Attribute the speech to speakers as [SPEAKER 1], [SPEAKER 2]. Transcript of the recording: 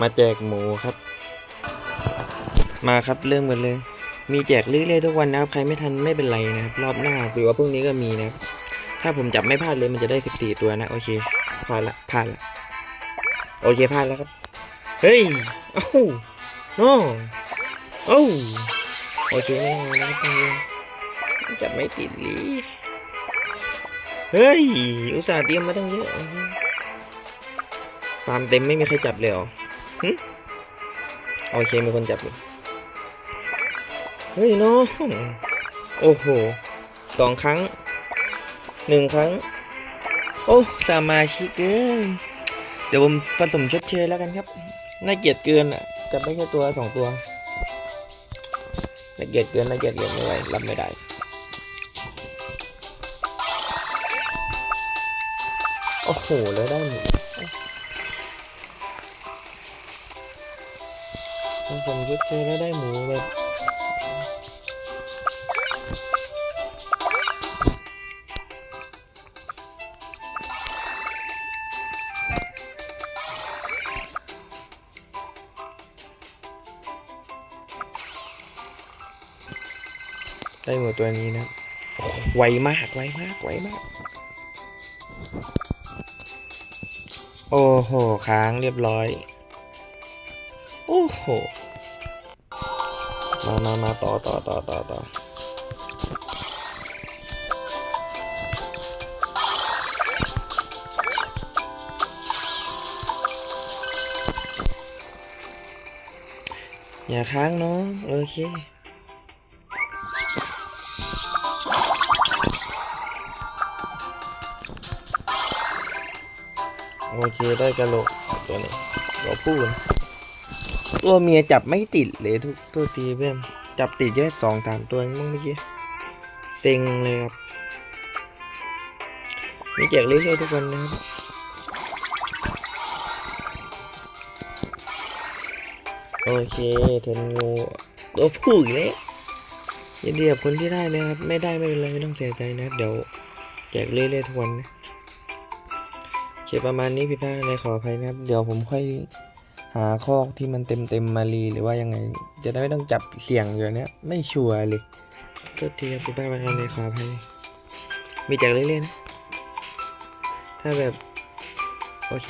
[SPEAKER 1] มาแจกหมูครับ มาครับเริ่มกันเลย มีแจกเรื่อยๆทุกวันนะครับ ใครไม่ทันไม่เป็นไรนะครับ รอบหน้าหรือว่าพรุ่งนี้ก็มีนะครับ ถ้าผมจับไม่พลาดเลยมันจะได้ 14 ตัวนะ โอเคพลาดละพลาดละโอเคพลาดแล้วครับ เฮ้ยเอ้าโน้เอ้าโอเคไม่ต้องแล้วตรงนี้จับไม่ติดหลีเฮ้ย อุตส่าห์เตรียมมาตั้งเยอะตามเต็มไม่มีใครจับเลยเหรอ โอเคมีคนจับอยู่เฮ้ยน้องโอ้โหสองครั้งหนึ่งครั้ง โอ้สามาชิกเกเดี๋ยวผมผสมชดเชยแล้วกันครับ น่าเกลียดเกินอะจับไม่แค่ตัวสองตัวน่าเกลียดเกินน่าเกลียดเกินไม่ไหวรับไม่ได้โอ้โหแล้วได้หมู ผมชดเชยแล้วได้หมูแบบได้หมูตัวนี้นะ ไวมาก ไวมาก ไวมาก โอ้โห ค้างเรียบร้อย อ้โห มามามาต่อต่อต่อต่อต่ออย่าค้างเน้องโอเคโอเคได้กระโหลกตัวนี้ตัวผู้น ตัวเมียจับไม่ติดเลยทุกตัวทีเพื่อนจับติดแค่สองสามตัวเองเมื่อกี้เซ็งเลยครับมีแจกเรื่อยๆทุกวันนะครับโอเคเทนงูตัวผู้อีกแล้วยินดีกับคนที่ได้เลยครับ ไม่ได้ไม่เป็นไรไม่ต้องเสียใจนะเดี๋ยวแจกเรื่อยๆทุกวันนะโอเคประมาณนี้พี่พลาดอะไรขออภัยนะครับ เดี๋ยวผมค่อย หาคอกที่มันเต็มเต็มมารีหรือว่ายังไง จะได้ไม่ต้องจับเสี่ยงอยู่เนี้ย ไม่ชัวร์เลยก็ทีครับพี่พลาดประการอะไรขออภัยมีแจกเรื่อยๆนะ ถ้าแบบ โอเค